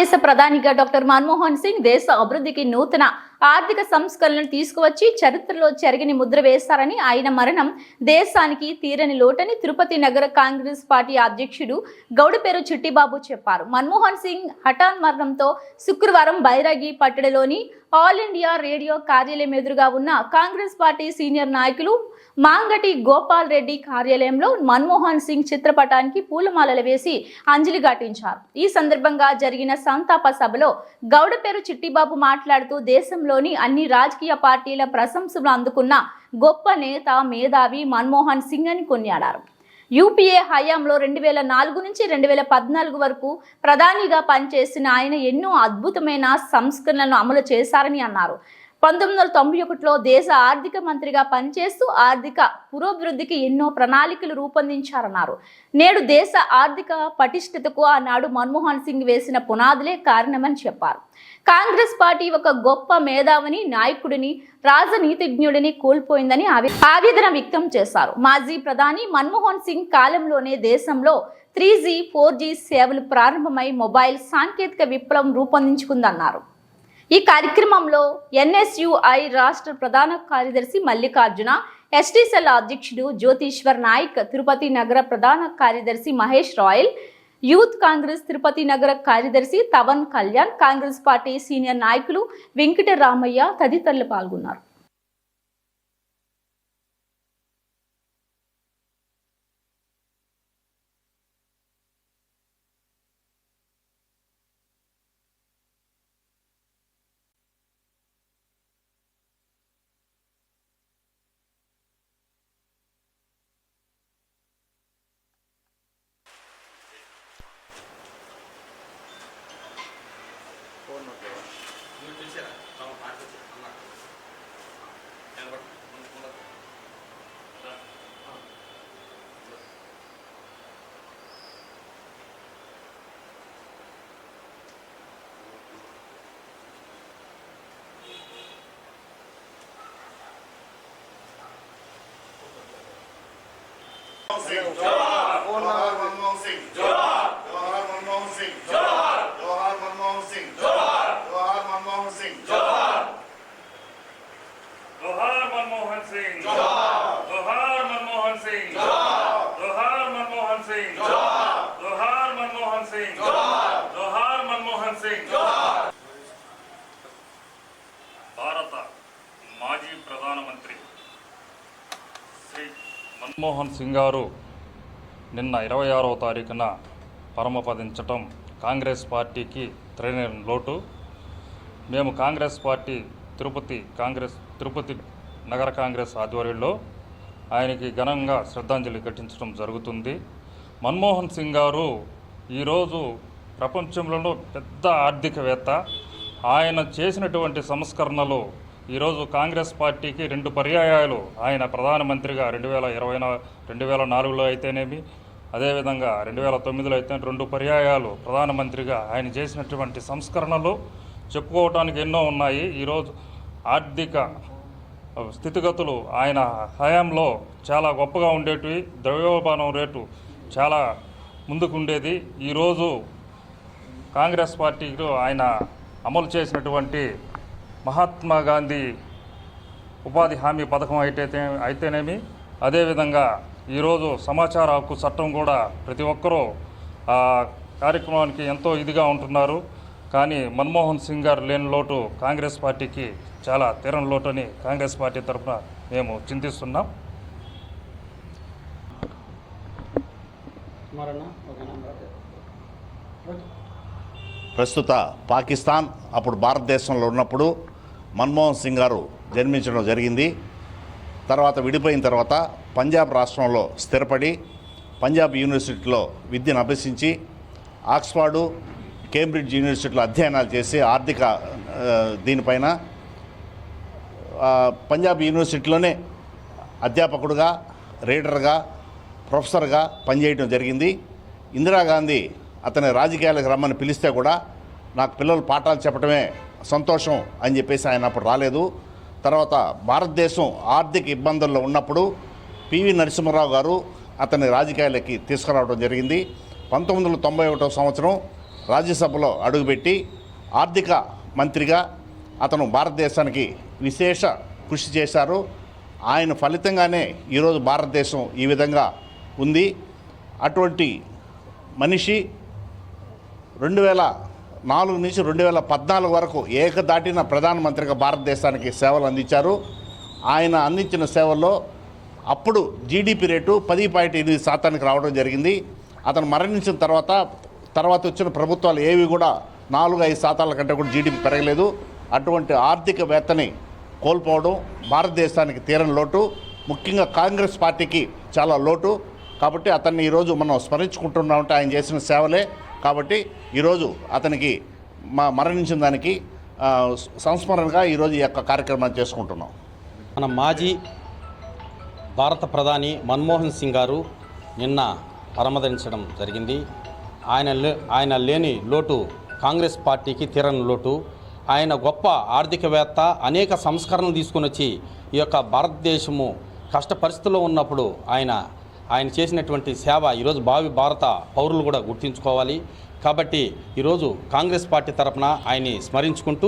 దేశ ప్రధానిగా డాక్టర్ మన్మోహన్ సింగ్ దేశ అభివృద్ధికి నూతన ఆర్థిక సంస్కరణలు తీసుకువచ్చి చరిత్రలో చెరగని ముద్ర వేశారని ఆయన మరణం దేశానికి తీరని లోటని తిరుపతి నగర కాంగ్రెస్ పార్టీ అధ్యక్షుడు గౌడపేరు చిట్టిబాబు చెప్పారు. మన్మోహన్ సింగ్ హఠాన్ మరణంతో శుక్రవారం బైరాగి పట్టణలోని ఆల్ ఇండియా రేడియో కార్యాలయం ఎదురుగా ఉన్న కాంగ్రెస్ పార్టీ సీనియర్ నాయకులు మాంగటి గోపాల్ రెడ్డి కార్యాలయంలో మన్మోహన్ సింగ్ చిత్రపటానికి పూలమాలలు వేసి అంజలి ఘటించారు. ఈ సందర్భంగా జరిగిన సంతాప సభలో గౌడపేరు చిట్టిబాబు మాట్లాడుతూ దేశంలో దేశంలోని అన్ని రాజకీయ పార్టీల ప్రశంసలు అందుకున్న గొప్ప నేత మేధావి మన్మోహన్ సింగ్ అని కొనియాడారు. యూపీఏ హయాంలో రెండు వేల నాలుగు నుంచి రెండు వేల పద్నాలుగు వరకు ప్రధానిగా పనిచేసిన ఆయన ఎన్నో అద్భుతమైన సంస్కరణలను అమలు చేశారని అన్నారు. పంతొమ్మిది వందల తొంభై ఒకటిలో దేశ ఆర్థిక మంత్రిగా పనిచేస్తూ ఆర్థిక పురోభివృద్ధికి ఎన్నో ప్రణాళికలు రూపొందించారన్నారు. నేడు దేశ ఆర్థిక పటిష్టతకు ఆనాడు మన్మోహన్ సింగ్ వేసిన పునాదులే కారణమని చెప్పారు. కాంగ్రెస్ పార్టీ ఒక గొప్ప మేధావిని నాయకుడిని రాజనీతిజ్ఞుడిని కోల్పోయిందని ఆవే- ఆవేదన వ్యక్తం చేశారు. మాజీ ప్రధాని మన్మోహన్ సింగ్ కాలంలోనే దేశంలో త్రీ జీ ఫోర్ జీ సేవలు ప్రారంభమై మొబైల్ సాంకేతిక విప్లవం రూపొందించుకుందన్నారు. ఈ కార్యక్రమంలో ఎన్ఎస్యుఐ రాష్ట్ర ప్రధాన కార్యదర్శి మల్లికార్జున ఎస్టీసెల్ అధ్యక్షుడు జ్యోతీశ్వర్ నాయక్ తిరుపతి నగర ప్రధాన కార్యదర్శి మహేష్ రాయల్ యూత్ కాంగ్రెస్ తిరుపతి నగర కార్యదర్శి తవన్ కళ్యాణ్ కాంగ్రెస్ పార్టీ సీనియర్ నాయకులు వెంకటరామయ్య తదితరులు పాల్గొన్నారు. ಒಂದು ನೀವು ತಿಳಿಸ್ಯಾರ ನಾವು ಮಾಡ್ಕೊತೀರ ಹಂಗ Go! సింగ్ మన్మోహన్ సింగ్ భారత మాజీ ప్రధానమంత్రి శ్రీ మన్మోహన్ సింగ్ గారు నిన్న ఇరవై ఆరవ తారీఖున పరమపదించటం కాంగ్రెస్ పార్టీకి త్రైన లోటు. మేము కాంగ్రెస్ పార్టీ తిరుపతి కాంగ్రెస్ తిరుపతి నగర కాంగ్రెస్ ఆధ్వర్యంలో ఆయనకి ఘనంగా శ్రద్ధాంజలి ఘటించడం జరుగుతుంది. మన్మోహన్ సింగ్ గారు ఈరోజు ప్రపంచంలో పెద్ద ఆర్థికవేత్త. ఆయన చేసినటువంటి సంస్కరణలు ఈరోజు కాంగ్రెస్ పార్టీకి రెండు పర్యాయాలు. ఆయన ప్రధానమంత్రిగా రెండు వేల ఇరవై నా రెండు వేల నాలుగులో అయితేనేమి అదేవిధంగా రెండు వేల తొమ్మిదిలో అయితే రెండు పర్యాయాలు ప్రధానమంత్రిగా ఆయన చేసినటువంటి సంస్కరణలు చెప్పుకోవడానికి ఎన్నో ఉన్నాయి. ఈరోజు ఆర్థిక స్థితిగతులు ఆయన హయాంలో చాలా గొప్పగా ఉండేటివి. ద్రవ్యోల్బణం రేటు చాలా ముందుకు ఉండేది ఈరోజు కాంగ్రెస్ పార్టీలో ఆయన అమలు చేసినటువంటి మహాత్మా గాంధీ ఉపాధి హామీ పథకం అయితే అయితేనేమి అదేవిధంగా ఈరోజు సమాచార హక్కు చట్టం కూడా ప్రతి ఒక్కరూ ఆ కార్యక్రమానికి ఎంతో ఇదిగా ఉంటున్నారు. కానీ మన్మోహన్ సింగ్ గారు లేని లోటు కాంగ్రెస్ పార్టీకి చాలా తీరం లోటు అని కాంగ్రెస్ పార్టీ తరఫున మేము చింతిస్తున్నాం. ఓకేనా ప్రస్తుత పాకిస్తాన్ అప్పుడు భారతదేశంలో ఉన్నప్పుడు మన్మోహన్ సింగ్ గారు జన్మించడం జరిగింది. తర్వాత విడిపోయిన తర్వాత పంజాబ్ రాష్ట్రంలో స్థిరపడి పంజాబ్ యూనివర్సిటీలో విద్యను అభ్యసించి ఆక్స్ఫర్డు కేంబ్రిడ్జ్ యూనివర్సిటీలో అధ్యయనాలు చేసి ఆర్థిక దీనిపైన పంజాబ్ యూనివర్సిటీలోనే అధ్యాపకుడుగా రీడర్గా ప్రొఫెసర్గా పనిచేయడం జరిగింది. ఇందిరాగాంధీ అతని రాజకీయాలకు రమ్మని పిలిస్తే కూడా నాకు పిల్లలు పాఠాలు చెప్పడమే సంతోషం అని చెప్పేసి ఆయన అప్పుడు రాలేదు. తర్వాత భారతదేశం ఆర్థిక ఇబ్బందుల్లో ఉన్నప్పుడు పివి నరసింహారావు గారు అతని రాజకీయాలకి తీసుకురావడం జరిగింది. పంతొమ్మిది వందల తొంభై ఒకటో సంవత్సరం రాజ్యసభలో అడుగుపెట్టి ఆర్థిక మంత్రిగా అతను భారతదేశానికి విశేష కృషి చేశారు. ఆయన ఫలితంగానే ఈరోజు భారతదేశం ఈ విధంగా ఉంది. అటువంటి మనిషి రెండు వేల నాలుగు నుంచి రెండు వేల పద్నాలుగు వరకు ఏకదాటిన ప్రధానమంత్రిగా భారతదేశానికి సేవలు అందించారు. ఆయన అందించిన సేవల్లో అప్పుడు జీడిపి రేటు పది పాయింట్ ఎనిమిది శాతానికి రావడం జరిగింది. అతను మరణించిన తర్వాత తర్వాత వచ్చిన ప్రభుత్వాలు ఏవి కూడా నాలుగు ఐదు శాతాల కంటే కూడా జీడిపి పెరగలేదు. అటువంటి ఆర్థికవేత్తని కోల్పోవడం భారతదేశానికి తీరని లోటు. ముఖ్యంగా కాంగ్రెస్ పార్టీకి చాలా లోటు. కాబట్టి అతన్ని ఈరోజు మనం స్మరించుకుంటున్నామంటే ఆయన చేసిన సేవలే. కాబట్టి ఈరోజు అతనికి మా మరణించిన దానికి సంస్మరణగా ఈరోజు ఈ యొక్క కార్యక్రమాన్ని చేసుకుంటున్నాం. మన మాజీ భారత ప్రధాని మన్మోహన్ సింగ్ గారు నిన్న పరమదరించడం జరిగింది. ఆయన లే ఆయన లేని లోటు కాంగ్రెస్ పార్టీకి తీరని లోటు. ఆయన గొప్ప ఆర్థికవేత్త అనేక సంస్కరణలు తీసుకొని వచ్చి ఈ యొక్క భారతదేశము కష్ట పరిస్థితుల్లో ఉన్నప్పుడు ఆయన ఆయన చేసినటువంటి సేవ ఈరోజు భావి భారత పౌరులు కూడా గుర్తుంచుకోవాలి. కాబట్టి ఈరోజు కాంగ్రెస్ పార్టీ తరఫున ఆయన్ని స్మరించుకుంటూ